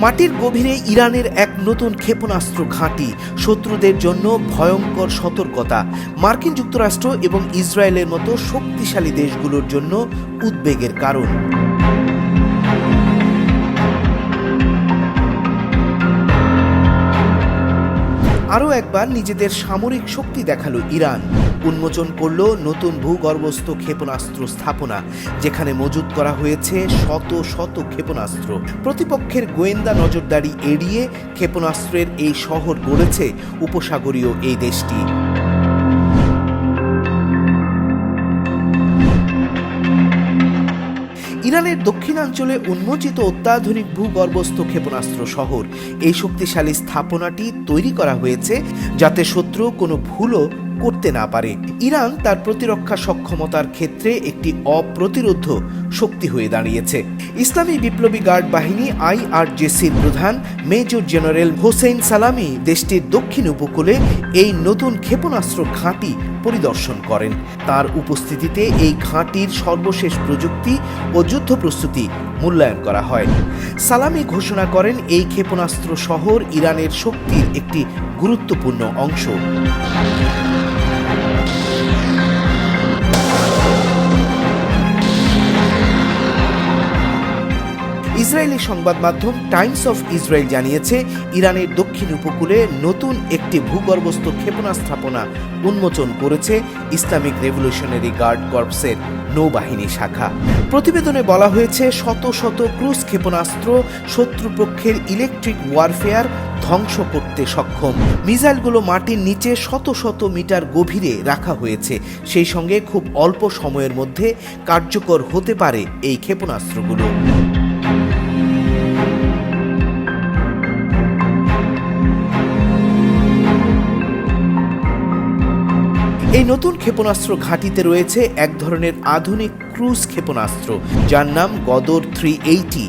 মাটির গভীরে ইরানের এক নতুন ক্ষেপণাস্ত্র ঘাঁটি, শত্রুদের জন্য ভয়ঙ্কর সতর্কতা, মার্কিন যুক্তরাষ্ট্র এবং ইসরায়েলের মতো শক্তিশালী দেশগুলোর জন্য উদ্বেগের কারণ। আরও একবার নিজেদের সামরিক শক্তি দেখাল ইরান। উন্মোচন করল নতুন ভূগর্ভস্থ ক্ষেপণাস্ত্র স্থাপনা, যেখানে মজুত করা হয়েছে শত শত ক্ষেপণাস্ত্র। প্রতিপক্ষের গোয়েন্দা নজরদারি এড়িয়ে ক্ষেপণাস্ত্রের এই শহর গড়েছে উপসাগরীয় এই দেশটি। ইরানের দক্ষিণাঞ্চলে উন্মোচিত অত্যাধুনিক ভূগর্ভস্থ ক্ষেপণাস্ত্র শহর। এই শক্তিশালী স্থাপনাটি তৈরি করা হয়েছে যাতে শত্রু কোনো ভুলও করতে না পারে। ইরান তার প্রতিরক্ষা সক্ষমতার ক্ষেত্রে একটি অপ্রতিরোধ শক্তি হয়ে দাঁড়িয়েছে। ইসলামী বিপ্লবী গার্ড বাহিনী আইআরজেসির প্রধান মেজর জেনারেল হোসেন সালামি দেশটির দক্ষিণ উপকূলে এই নতুন ক্ষেপণাস্ত্র ঘাঁটি পরিদর্শন করেন। তার উপস্থিতিতে এই ঘাঁটির সর্বশেষ প্রযুক্তি ও যুদ্ধ প্রস্তুতি মূল্যায়ন করা হয়। সালামি ঘোষণা করেন, এই ক্ষেপণাস্ত্র শহর ইরানের শক্তির একটি গুরুত্বপূর্ণ অংশ। ইসরায়েলি সংবাদ মাধ্যম টাইমস অফ ইসরায়েল জানিয়েছে, ইরানের দক্ষিণ উপকূলে নতুন একটি ভূগর্ভস্থ ক্ষেপণাস্থাপনা উন্মোচন করেছে ইসলামিক রেভলিউশনারি গার্ড কর্পসের নৌবাহিনী শাখা। প্রতিবেদনে বলা হয়েছে, শত শত ক্রুজ ক্ষেপণাস্ত্র শত্রুপক্ষের ইলেকট্রিক ওয়ারফেয়ার ধ্বংস করতে সক্ষম। মিসাইলগুলো মাটির নিচে শত শত মিটার গভীরে রাখা হয়েছে। সেই সঙ্গে খুব অল্প সময়ের মধ্যে কার্যকর হতে পারে এই ক্ষেপণাস্ত্রগুলো। নতুন ক্ষেপণাস্ত্র ঘাঁটিতে রয়েছে এক ধরনের আধুনিক ক্রুজ ক্ষেপণাস্ত্র, যার নাম গদর থ্রি এইটি।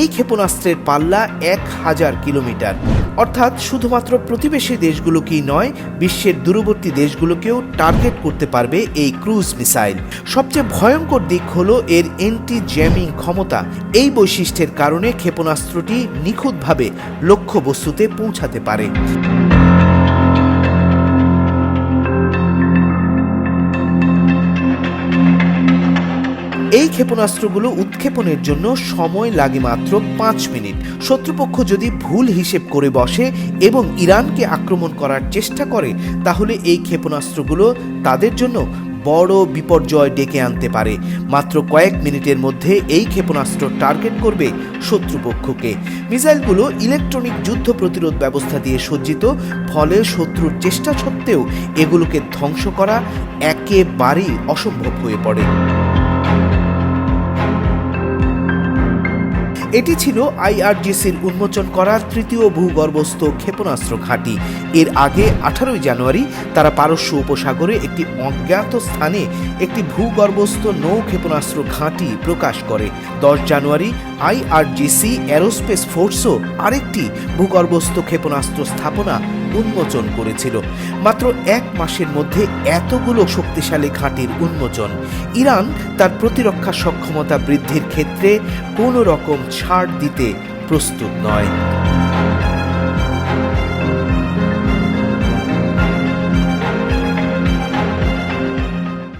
এই ক্ষেপণাস্ত্রের পাল্লা এক হাজার কিলোমিটার। অর্থাৎ শুধুমাত্র প্রতিবেশী দেশগুলোকেই নয়, বিশ্বের দূরবর্তী দেশগুলোকেও টার্গেট করতে পারবে এই ক্রুজ মিসাইল। সবচেয়ে ভয়ঙ্কর দিক হল এর এন্টি জ্যামিং ক্ষমতা। এই বৈশিষ্ট্যের কারণে ক্ষেপণাস্ত্রটি নিখুঁতভাবে লক্ষ্যবস্তুতে পৌঁছাতে পারে। এই ক্ষেপণাস্ত্রগুলো উৎক্ষেপণের জন্য সময় লাগে মাত্র পাঁচ মিনিট। শত্রুপক্ষ যদি ভুল হিসেব করে বসে এবং ইরানকে আক্রমণ করার চেষ্টা করে, তাহলে এই ক্ষেপণাস্ত্রগুলো তাদের জন্য বড় বিপর্যয় ডেকে আনতে পারে। মাত্র কয়েক মিনিটের মধ্যে এই ক্ষেপণাস্ত্র টার্গেট করবে শত্রুপক্ষকে। মিসাইলগুলো ইলেকট্রনিক যুদ্ধ প্রতিরোধ ব্যবস্থা দিয়ে সজ্জিত, ফলে শত্রুর চেষ্টা সত্ত্বেও এগুলোকে ধ্বংস করা একেবারেই অসম্ভব হয়ে পড়ে। এটি ছিল আইআরজিসির উন্মোচন করার তৃতীয় ভূগর্ভস্থ ক্ষেপণাস্ত্র ঘাঁটি। এর আগে আঠারোই জানুয়ারি তারা পারস্য উপসাগরে একটি অজ্ঞাত স্থানে একটি ভূগর্ভস্থ নৌ ক্ষেপণাস্ত্র ঘাঁটি প্রকাশ করে। দশ জানুয়ারি আইআরজিসি অ্যারোস্পেস ফোর্সও আরেকটি ভূগর্ভস্থ ক্ষেপণাস্ত্র স্থাপনা উন্মোচন করেছিল। মাত্র এক মাসের মধ্যে এতগুলো শক্তিশালী ঘাঁটির উন্মোচন। ইরান তার প্রতিরক্ষা সক্ষমতা বৃদ্ধির ক্ষেত্রে কোনো রকম ছাড় দিতে প্রস্তুত নয়।